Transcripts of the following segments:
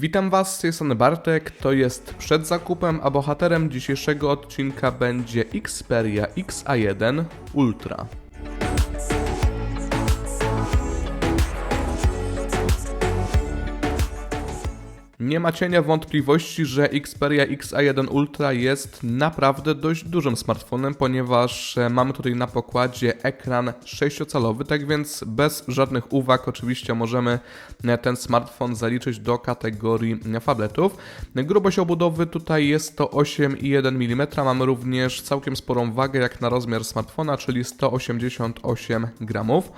Witam Was, z tej strony Bartek, to jest przed zakupem, a bohaterem dzisiejszego odcinka będzie Xperia XA1 Ultra. Nie ma cienia wątpliwości, że Xperia XA1 Ultra jest naprawdę dość dużym smartfonem, ponieważ e, mamy tutaj na pokładzie ekran 6-calowy, tak więc bez żadnych uwag oczywiście możemy e, ten smartfon zaliczyć do kategorii e, tabletów. Grubość obudowy tutaj jest to 8,1 mm, mamy również całkiem sporą wagę jak na rozmiar smartfona, czyli 188 gramów.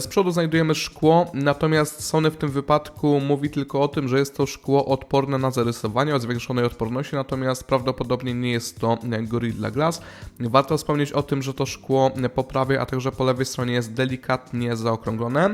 Z przodu znajdujemy szkło, natomiast Sony w tym wypadku mówi tylko o tym, że jest to szkło odporne na zarysowanie o zwiększonej odporności, natomiast prawdopodobnie nie jest to Gorilla Glass. Warto wspomnieć o tym, że to szkło po prawej, a także po lewej stronie jest delikatnie zaokrąglone.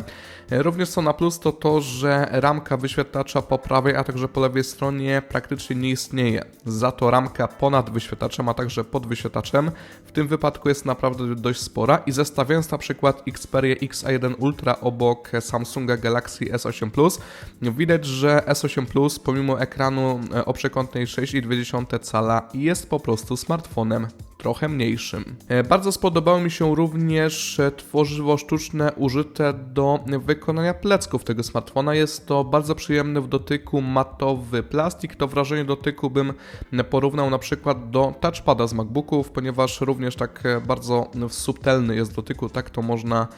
Również co na plus to to, że ramka wyświetlacza po prawej, a także po lewej stronie praktycznie nie istnieje. Za to ramka ponad wyświetlaczem, a także pod wyświetlaczem w tym wypadku jest naprawdę dość spora i zestawiając na przykład Xperia XA1 Ultra obok Samsunga Galaxy S8 Plus, widać, że S8 Plus pomimo ekranu e, o przekątnej 6,2 cala jest po prostu smartfonem trochę mniejszym. E, Bardzo spodobało mi się również e, tworzywo sztuczne użyte do wykonania plecków tego smartfona. Jest to bardzo przyjemny w dotyku matowy plastik. To wrażenie dotyku bym porównał na przykład do touchpada z MacBooków, ponieważ również tak e, bardzo subtelny jest w dotyku, tak to można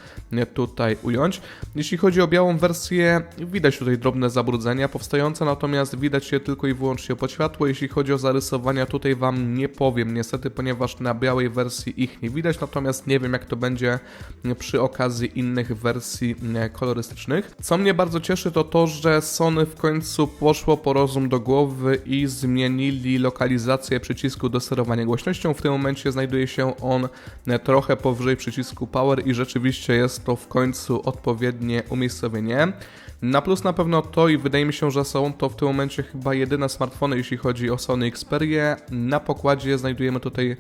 tutaj ująć. Jeśli chodzi o białą wersję, widać tutaj drobne zabrudzenia powstające, natomiast widać je tylko i wyłącznie pod światło. Jeśli chodzi o zarysowania, tutaj Wam nie powiem niestety, ponieważ na białej wersji ich nie widać, natomiast nie wiem jak to będzie przy okazji innych wersji e, kolorystycznych. Co mnie bardzo cieszy to to, że Sony w końcu poszło po rozum do głowy i zmienili lokalizację przycisku do sterowania głośnością. W tym momencie znajduje się on e, trochę powyżej przycisku Power i rzeczywiście jest to w końcu odpowiednie umiejscowienie. Na plus na pewno to i wydaje mi się, że są to w tym momencie chyba jedyne smartfony, jeśli chodzi o Sony Xperia. Na pokładzie znajdujemy tutaj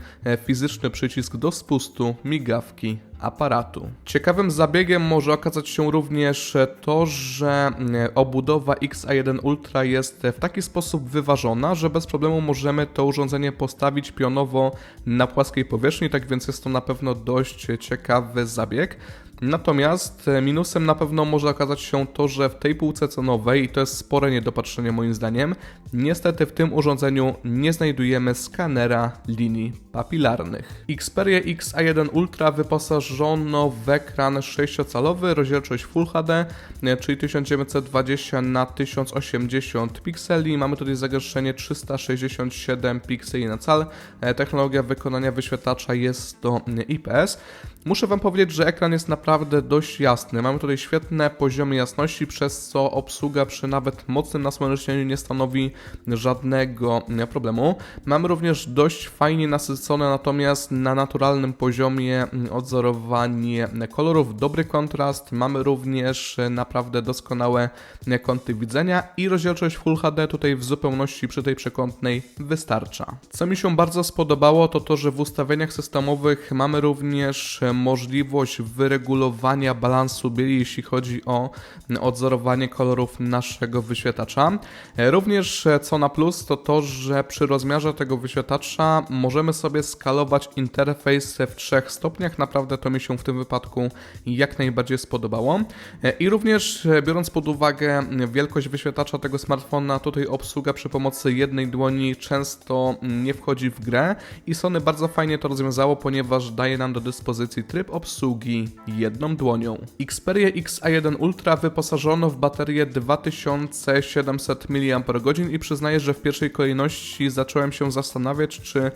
fizyczny przycisk do spustu, migawki, aparatu. Ciekawym zabiegiem może okazać się również to, że e, obudowa XA1 Ultra jest w taki sposób wyważona, że bez problemu możemy to urządzenie postawić pionowo na płaskiej powierzchni, tak więc jest to na pewno dość ciekawy zabieg. Natomiast e, minusem na pewno może okazać się to, że w tej półce cenowej, i to jest spore niedopatrzenie moim zdaniem, niestety w tym urządzeniu nie znajdujemy skanera linii papilarnych. Xperia XA1 Ultra wyposażono w ekran 6-calowy, rozdzielczość Full HD, e, czyli 1920 na 1080 pikseli. Mamy tutaj zagęszczenie 367 pikseli na cal. E, Technologia wykonania wyświetlacza jest to IPS. Muszę Wam powiedzieć, że ekran jest naprawdę dość jasny. Mamy tutaj świetne poziomy jasności, przez co obsługa przy nawet mocnym nasłonecznieniu nie stanowi żadnego problemu. Mamy również dość fajnie nasycone, natomiast na naturalnym poziomie odzorowanie kolorów, dobry kontrast. Mamy również naprawdę doskonałe kąty widzenia i rozdzielczość Full HD tutaj w zupełności przy tej przekątnej wystarcza. Co mi się bardzo spodobało, to to, że w ustawieniach systemowych mamy również możliwość wyregulowania balansu bieli, jeśli chodzi o odzorowanie kolorów naszego wyświetlacza. Również co na plus to to, że przy rozmiarze tego wyświetlacza możemy sobie skalować interfejs w trzech stopniach. Naprawdę to mi się w tym wypadku jak najbardziej spodobało. I również biorąc pod uwagę wielkość wyświetlacza tego smartfona, tutaj obsługa przy pomocy jednej dłoni często nie wchodzi w grę i Sony bardzo fajnie to rozwiązało, ponieważ daje nam do dyspozycji tryb obsługi jedną dłonią. Xperia XA1 Ultra wyposażono w baterię 2700 mAh i przyznaję, że w pierwszej kolejności zacząłem się zastanawiać, czy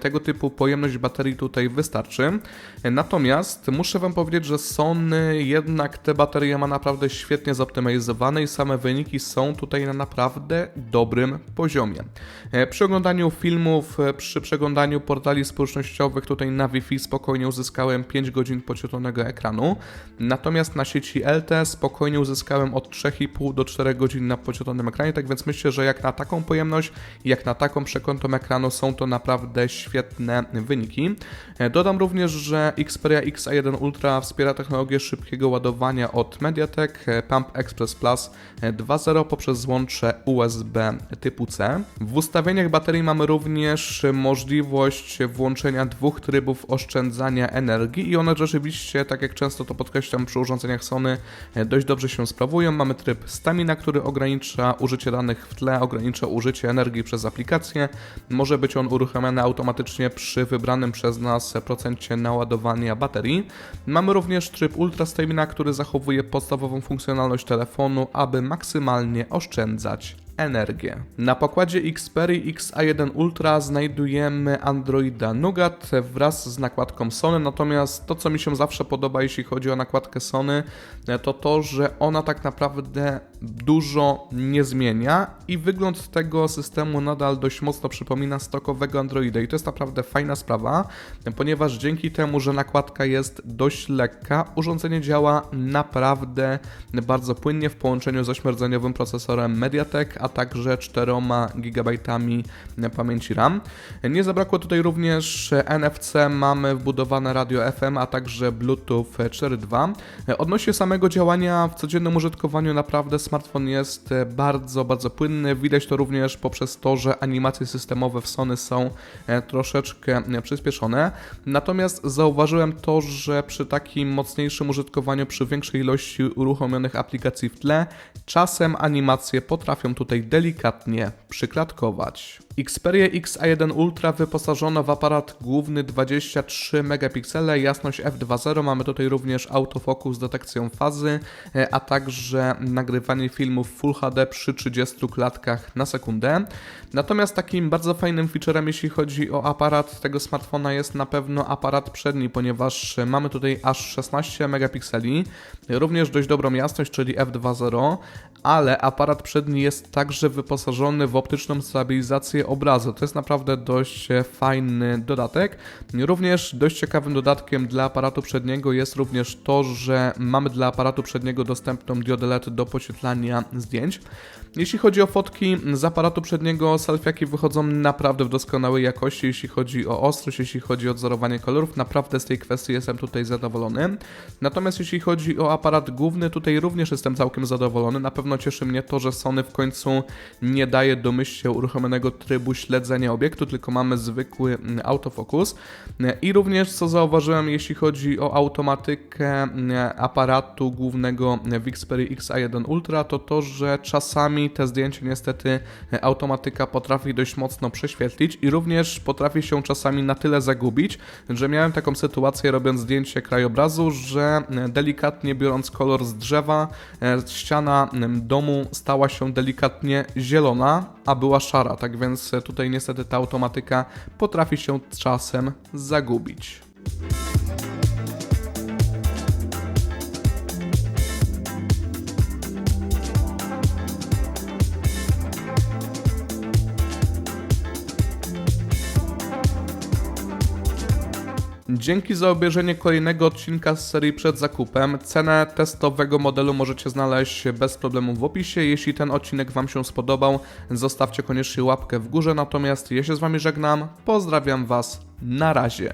tego typu pojemność baterii tutaj wystarczy. Natomiast muszę Wam powiedzieć, że Sony jednak te baterie ma naprawdę świetnie zoptymalizowane i same wyniki są tutaj na naprawdę dobrym poziomie. Przy oglądaniu filmów, przy przeglądaniu portali społecznościowych tutaj na Wi-Fi spokojnie uzyskałem 5 godzin podświetlonego ekranu. Ekranu. Natomiast na sieci LTE spokojnie uzyskałem od 3,5 do 4 godzin na podświetlonym ekranie, tak więc myślę, że jak na taką pojemność, jak na taką przekątą ekranu są to naprawdę świetne wyniki. E, Dodam również, że Xperia XA1 Ultra wspiera technologię szybkiego ładowania od Mediatek e, Pump Express Plus e, 2.0 poprzez złącze USB typu C. W ustawieniach baterii mamy również możliwość włączenia dwóch trybów oszczędzania energii i one rzeczywiście, tak jak często to podkreślam przy urządzeniach Sony, e, dość dobrze się sprawują. Mamy tryb Stamina, który ogranicza użycie danych w tle, ogranicza użycie energii przez aplikację. Może być on uruchamiany automatycznie przy wybranym przez nas procencie naładowania baterii. Mamy również tryb Ultra Stamina, który zachowuje podstawową funkcjonalność telefonu, aby maksymalnie oszczędzać energię. Na pokładzie Xperia XA1 Ultra znajdujemy Androida Nougat wraz z nakładką Sony, natomiast to co mi się zawsze podoba jeśli chodzi o nakładkę Sony to to, że ona tak naprawdę dużo nie zmienia i wygląd tego systemu nadal dość mocno przypomina stokowego Androida i to jest naprawdę fajna sprawa, ponieważ dzięki temu, że nakładka jest dość lekka, urządzenie działa naprawdę bardzo płynnie w połączeniu z 8-rdzeniowym procesorem Mediatek, a także 4 GB pamięci RAM. Nie zabrakło tutaj również NFC, mamy wbudowane radio FM, a także Bluetooth 4.2. Odnośnie samego działania w codziennym użytkowaniu naprawdę smartfon jest bardzo, bardzo płynny. Widać to również poprzez to, że animacje systemowe w Sony są troszeczkę przyspieszone. Natomiast zauważyłem to, że przy takim mocniejszym użytkowaniu, przy większej ilości uruchomionych aplikacji w tle, czasem animacje potrafią tutaj delikatnie przyklatkować. Xperia XA1 Ultra wyposażona w aparat główny 23 megapiksele, jasność f2.0, mamy tutaj również autofokus z detekcją fazy, a także nagrywanie filmów Full HD przy 30 klatkach na sekundę. Natomiast takim bardzo fajnym featurem jeśli chodzi o aparat tego smartfona jest na pewno aparat przedni, ponieważ mamy tutaj aż 16 megapikseli, również dość dobrą jasność, czyli f2.0, ale aparat przedni jest także wyposażony w optyczną stabilizację obrazu. To jest naprawdę dość fajny dodatek. Również dość ciekawym dodatkiem dla aparatu przedniego jest również to, że mamy dla aparatu przedniego dostępną diodę LED do podświetlania zdjęć. Jeśli chodzi o fotki z aparatu przedniego, selfiaki wychodzą naprawdę w doskonałej jakości, jeśli chodzi o ostrość, jeśli chodzi o odzorowanie kolorów, naprawdę z tej kwestii jestem tutaj zadowolony. Natomiast jeśli chodzi o aparat główny, tutaj również jestem całkiem zadowolony. Na pewno cieszy mnie to, że Sony w końcu nie daje domyślnie uruchomionego trybu śledzenia obiektu, tylko mamy zwykły autofokus. I również co zauważyłem, jeśli chodzi o automatykę aparatu głównego w Xperia XA1 Ultra, to to, że czasami te zdjęcia niestety automatyka potrafi dość mocno prześwietlić i również potrafi się czasami na tyle zagubić, że miałem taką sytuację robiąc zdjęcie krajobrazu, że delikatnie biorąc kolor z drzewa, ściana domu stała się delikatnie zielona, a była szara, tak więc tutaj niestety ta automatyka potrafi się czasem zagubić. Dzięki za obejrzenie kolejnego odcinka z serii przed zakupem. Cenę testowego modelu możecie znaleźć bez problemu w opisie. Jeśli ten odcinek Wam się spodobał, zostawcie koniecznie łapkę w górze. Natomiast ja się z Wami żegnam. Pozdrawiam Was. Na razie.